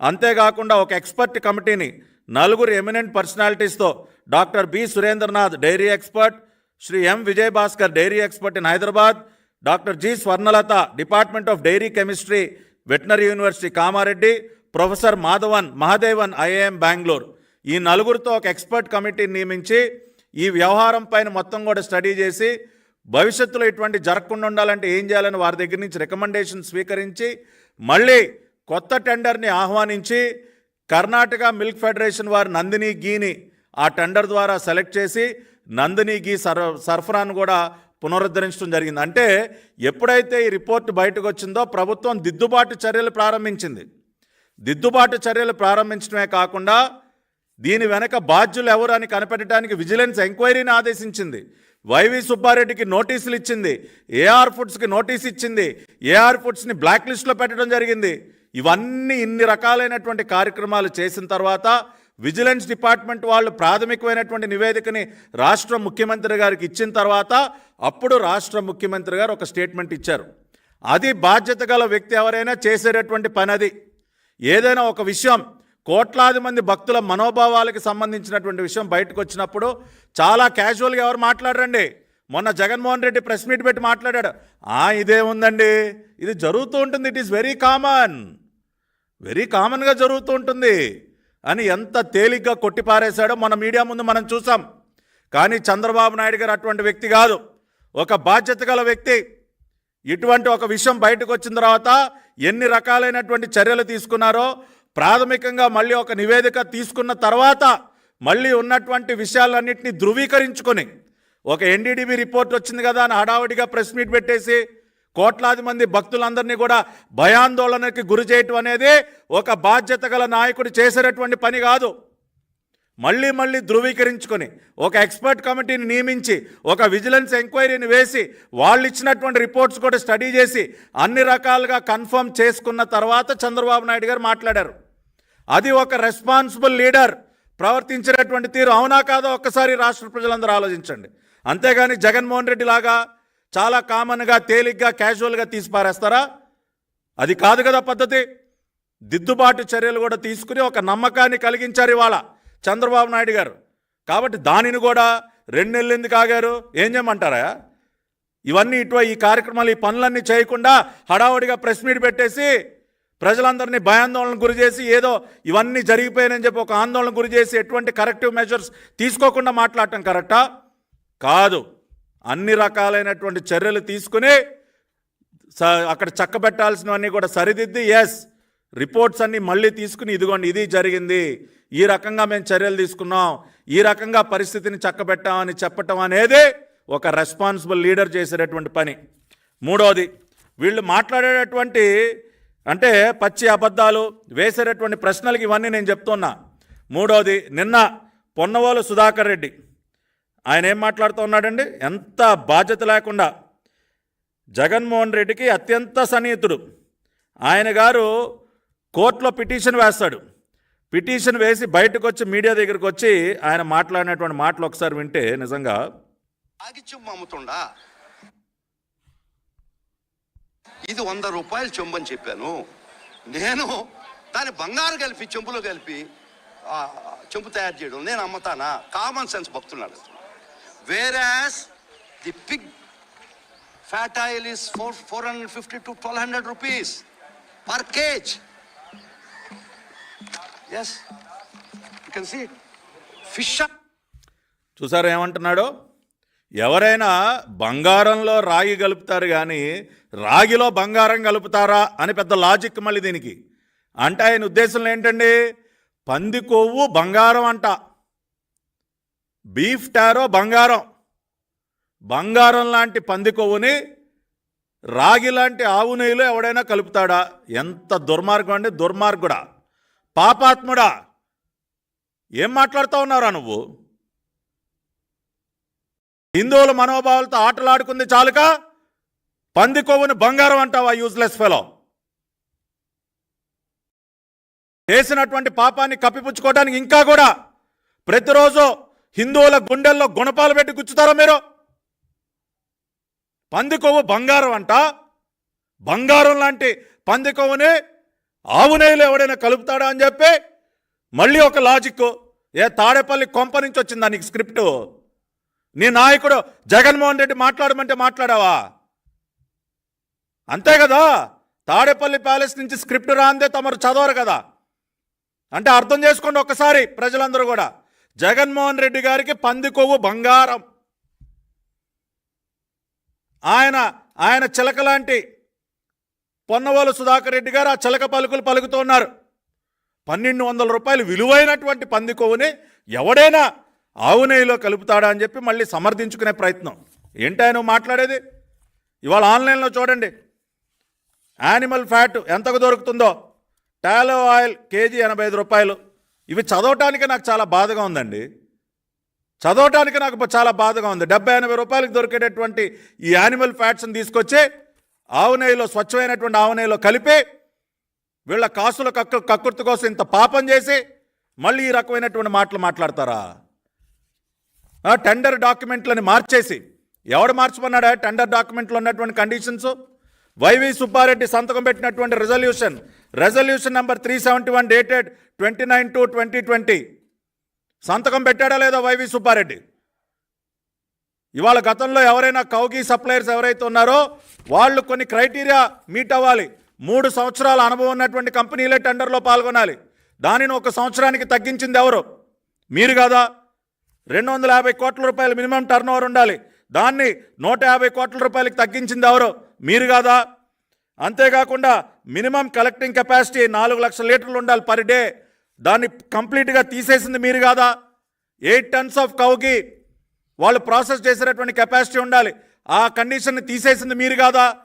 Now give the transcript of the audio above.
అంతేకాకుండా ఒక ఎక్స్పర్ట్ కమిటీని నలుగురు eminent పర్సనాలిటీస్తో doctor B Surendranath dairy expert Shri M Vijayabhaskar dairy expert in Hyderabad doctor G Swarnalatha department of dairy chemistry veterinary university Kamareddy professor Madhavan Mahadevan IIM Bengaluru. ఈ నలుగురితో ఒక expert కమిటీని నియమించి ఈ వ్యవహారం పైన మొత్తం కూడా స్టడీ చేసి భవిష్యత్తులో ఇటువంటి జరగకుండా ఉండాలంటే ఏం చేయాలని వారి దగ్గర నుంచి రికమెండేషన్ స్వీకరించి మళ్ళీ కొత్త టెండర్ని ఆహ్వానించి కర్ణాటక మిల్క్ ఫెడరేషన్ వారి నందిని గీని ఆ టెండర్ ద్వారా సెలెక్ట్ చేసి నందిని గీ సర సరఫరాను కూడా పునరుద్ధరించడం జరిగింది. అంటే ఎప్పుడైతే ఈ రిపోర్ట్ బయటకు వచ్చిందో ప్రభుత్వం దిద్దుబాటు చర్యలు ప్రారంభించింది. దిద్దుబాటు చర్యలు ప్రారంభించడమే కాకుండా దీని వెనక బాధ్యులు ఎవరు అని కనిపెట్టడానికి విజిలెన్స్ ఎంక్వైరీని ఆదేశించింది. వైవి సుబ్బారెడ్డికి నోటీసులు ఇచ్చింది. ఏఆర్ ఫుడ్స్కి నోటీస్ ఇచ్చింది. ఏఆర్ ఫుడ్స్ని బ్లాక్ లిస్ట్లో పెట్టడం జరిగింది. ఇవన్నీ ఇన్ని రకాలైనటువంటి కార్యక్రమాలు చేసిన తర్వాత విజిలెన్స్ డిపార్ట్మెంట్ వాళ్ళు ప్రాథమికమైనటువంటి నివేదికని రాష్ట్ర ముఖ్యమంత్రి గారికి ఇచ్చిన తర్వాత అప్పుడు రాష్ట్ర ముఖ్యమంత్రి గారు ఒక స్టేట్మెంట్ ఇచ్చారు. అది బాధ్యత గల వ్యక్తి ఎవరైనా చేసేటటువంటి పని అది ఏదైనా ఒక విషయం కోట్లాది మంది భక్తుల మనోభావాలకి సంబంధించినటువంటి విషయం బయటకు వచ్చినప్పుడు చాలా క్యాజువల్గా ఎవరు మాట్లాడరండి? మొన్న జగన్మోహన్ రెడ్డి ప్రెస్ మీట్ పెట్టి మాట్లాడాడు. ఇదే ఉందండి. ఇది జరుగుతూ ఉంటుంది. It is very common. Very కామన్గా జరుగుతూ ఉంటుంది. అని ఎంత తేలిగ్గా కొట్టిపారేశాడో మన మీడియా ముందు మనం చూసాం. కానీ చంద్రబాబు నాయుడు గారు అటువంటి వ్యక్తి కాదు. ఒక బాధ్యత గల వ్యక్తి. ఇటువంటి ఒక విషయం బయటకు వచ్చిన తర్వాత ఎన్ని రకాలైనటువంటి చర్యలు తీసుకున్నారో ప్రాథమికంగా మళ్ళీ ఒక నివేదిక తీసుకున్న తర్వాత మళ్ళీ ఉన్నటువంటి విషయాలన్నింటినీ ధృవీకరించుకొని ఒక ఎన్డీడీబీ రిపోర్ట్ వచ్చింది కదా అని హడావుడిగా ప్రెస్ మీట్ పెట్టేసి కోట్లాది మంది భక్తులందరినీ కూడా భయాందోళనకి గురి చేయటం అనేది ఒక బాధ్యత గల నాయకుడు చేసేటటువంటి పని కాదు. మళ్ళీ మళ్ళీ ధృవీకరించుకొని ఒక ఎక్స్పర్ట్ కమిటీని నియమించి ఒక విజిలెన్స్ ఎంక్వైరీని వేసి వాళ్ళు ఇచ్చినటువంటి రిపోర్ట్స్ కూడా స్టడీ చేసి అన్ని రకాలుగా కన్ఫర్మ్ చేసుకున్న తర్వాత చంద్రబాబు నాయుడు గారు మాట్లాడారు. అది ఒక రెస్పాన్సిబుల్ లీడర్ ప్రవర్తించినటువంటి తీరు. అవునా కాదో? ఒక్కసారి రాష్ట్ర ప్రజలందరూ ఆలోచించండి. అంతేగాని జగన్మోహన్ రెడ్డి లాగా చాలా కామన్గా తేలిగ్గా క్యాజువల్గా తీసి పారేస్తారా? అది కాదు కదా పద్ధతి. దిద్దుబాటు చర్యలు కూడా తీసుకుని ఒక నమ్మకాన్ని కలిగించారు ఇవాళ చంద్రబాబు నాయుడు గారు. కాబట్టి దానిని కూడా రెండు నెలలు ఎందుకు ఆగారు? ఏం చేయమంటారా? ఇవన్నీ ఇటు ఈ కార్యక్రమాలు ఈ పనులన్నీ చేయకుండా హడావుడిగా ప్రెస్ మీట్ పెట్టేసి ప్రజలందరినీ భయాందోళనకు గురి చేసి ఏదో ఇవన్నీ జరిగిపోయాయని చెప్పి ఒక ఆందోళన గురి చేసి ఎటువంటి కరెక్టివ్ మెజర్స్ తీసుకోకుండా మాట్లాడటం కరెక్టా కాదు. అన్ని రకాలైనటువంటి చర్యలు తీసుకుని స- అక్కడ చక్కబెట్టాల్సినవన్నీ కూడా సరిదిద్ది ఎస్ రిపోర్ట్స్ అన్నీ మళ్ళీ తీసుకుని ఇదిగోండి ఇది జరిగింది ఈ రకంగా మేము చర్యలు తీసుకున్నాం ఈ రకంగా పరిస్థితిని చక్కబెట్టామని చెప్పటం అనేది ఒక రెస్పాన్సిబుల్ లీడర్ చేసేటటువంటి పని. మూడోది వీళ్ళు మాట్లాడేటటువంటి అంటే పచ్చి అబద్ధాలు వేసేటటువంటి ప్రశ్నలకి ఇవన్నీ నేను చెప్తున్నా. మూడోది నిన్న పొన్నవోలు సుధాకర్ రెడ్డి ఆయన ఏం మాట్లాడుతూ ఉన్నాడండి? ఎంత బాధ్యత లేకుండా. జగన్మోహన్ రెడ్డికి అత్యంత సన్నిహితుడు. ఆయన గారు కోర్టులో పిటిషన్ వేస్తాడు. పిటిషన్ వేసి బయటకు వచ్చి మీడియా దగ్గరికి వచ్చి ఆయన మాట్లాడినటువంటి మాటలు ఒకసారి వింటే నిజంగా ఆగి అమ్ముతుండా? ఇది వంద రూపాయలు చెంబు అని చెప్పాను. నేను దాని బంగారు కలిపి చెంబులో కలిపి చెంపు చెంబు తయారు చేయడం నేను అమ్ముతానా? కామన్ సెన్స్ భక్తులు నడుస్తున్నాను the the pig fat is four four hundred fifty to twelve hundred rupees per kg as you can see fish చూసారా ఎవరైనా బంగారంలో రాగి కలుపుతారు కానీ రాగిలో బంగారం కలుపుతారా అని పెద్ద లాజిక్ మళ్ళీ దీనికి. అంటే ఆయన ఉద్దేశంలో ఏంటండి? పంది కొవ్వు బంగారం అంట. బీఫ్ టారో బంగారం. బంగారం లాంటి పంది కొవ్వుని రాగి లాంటి ఆవు నెయ్యిలో ఎవడైనా కలుపుతాడా? ఎంత దుర్మార్గం అండి దుర్మార్గుడా. పాపాత్ముడా. ఏం మాట్లాడుతూ ఉన్నారా నువ్వు? హిందువుల మనోభావాలతో ఆటలాడుకుంది చాలుక? పంది కొవ్వుని బంగారం అంటావా యూజ్లెస్ ఫెలో చేసినటువంటి పాపాన్ని కప్పిపుచ్చుకోవడానికి ఇంకా కూడా ప్రతిరోజు హిందువుల గుండెల్లో గుణపాలు పెట్టి గుచ్చుతారా మీరు? పంది కొవ్వు బంగారం అంట. బంగారం లాంటి పంది కొవ్వుని ఆవు నెయ్యిలో ఎవడైనా కలుపుతాడా అని చెప్పి మళ్ళీ ఒక లాజిక్. ఏ తాడేపల్లి కొంప నుంచి వచ్చిందా నీకు స్క్రిప్టు? నీ నాయకుడు జగన్మోహన్ రెడ్డి మాట్లాడమంటే మాట్లాడావా? అంతే కదా? తాడేపల్లి ప్యాలెస్ నుంచి స్క్రిప్ట్ రాందే తమరు చదవరు కదా? అంటే అర్థం చేసుకోండి ఒక్కసారి ప్రజలందరూ కూడా. జగన్మోహన్ రెడ్డి గారికి పంది కొవ్వు బంగారం. ఆయన ఆయన చిలక లాంటి పొన్నవోలు సుధాకర్ రెడ్డి గారు ఆ చిలక పలుకులు పలుకుతున్నారు పన్నెండు వందల రూపాయలు విలువైనటువంటి పంది కొవ్వుని ఎవడైనా ఆవు నెయ్యిలో కలుపుతాడా అని చెప్పి మళ్ళీ సమర్థించుకునే ప్రయత్నం. ఏంటి నువ్వు మాట్లాడేది? ఇవాళ ఆన్లైన్లో చూడండి. యానిమల్ ఫ్యాట్ ఎంతకు దొరుకుతుందో? టాలో ఆయిల్ కేజీ ఎనభై ఐదు రూపాయలు. ఇవి చదవటానికి నాకు చాలా బాధగా ఉందండి. చదవటానికి నాకు చాలా బాధగా ఉంది. డెబ్బై ఎనభై రూపాయలకు దొరికేటటువంటి ఈ యానిమల్ ఫ్యాట్స్ని తీసుకొచ్చి ఆవు నెయ్యిలో స్వచ్ఛమైనటువంటి ఆవు నెయ్యిలో కలిపి వీళ్ళ కాసుల కక్కు కక్కుర్తి కోసం ఇంత పాపం చేసి మళ్ళీ ఈ రకమైనటువంటి మాటలు మాట్లాడతారా? టెండర్ డాక్యుమెంట్లని మార్చేసి ఎవడు మార్చమన్నాడా టెండర్ డాక్యుమెంట్లో ఉన్నటువంటి కండిషన్స్? వైవి సుబ్బారెడ్డి సంతకం పెట్టినటువంటి resolution resolution number three seventy one dated twenty nine two twenty twenty సంతకం పెట్టాడా లేదా వైవి సుబ్బారెడ్డి? ఇవాళ గతంలో ఎవరైనా కౌకి సప్లయర్స్ ఎవరైతే ఉన్నారో వాళ్ళు కొన్ని క్రైటీరియా మీట్ అవ్వాలి. మూడు సంవత్సరాల అనుభవం ఉన్నటువంటి కంపెనీలే టెండర్లో పాల్గొనాలి. దానిని ఒక సంవత్సరానికి తగ్గించింది ఎవరు? మీరు కాదా? రెండు వందల యాభై కోట్ల రూపాయలు మినిమం టర్న్ ఓవర్ ఉండాలి. దాన్ని నూట యాభై కోట్ల రూపాయలకి తగ్గించింది ఎవరు? మీరు కాదా? అంతేకాకుండా మినిమం కలెక్టింగ్ కెపాసిటీ నాలుగు లక్షల లీటర్లు ఉండాలి పర్ డే. దాన్ని కంప్లీట్గా తీసేసింది మీరు కాదా? ఎయిట్ టన్స్ ఆఫ్ కౌకి వాళ్ళు ప్రాసెస్ చేసేటటువంటి కెపాసిటీ ఉండాలి. ఆ కండిషన్ని తీసేసింది మీరు కాదా?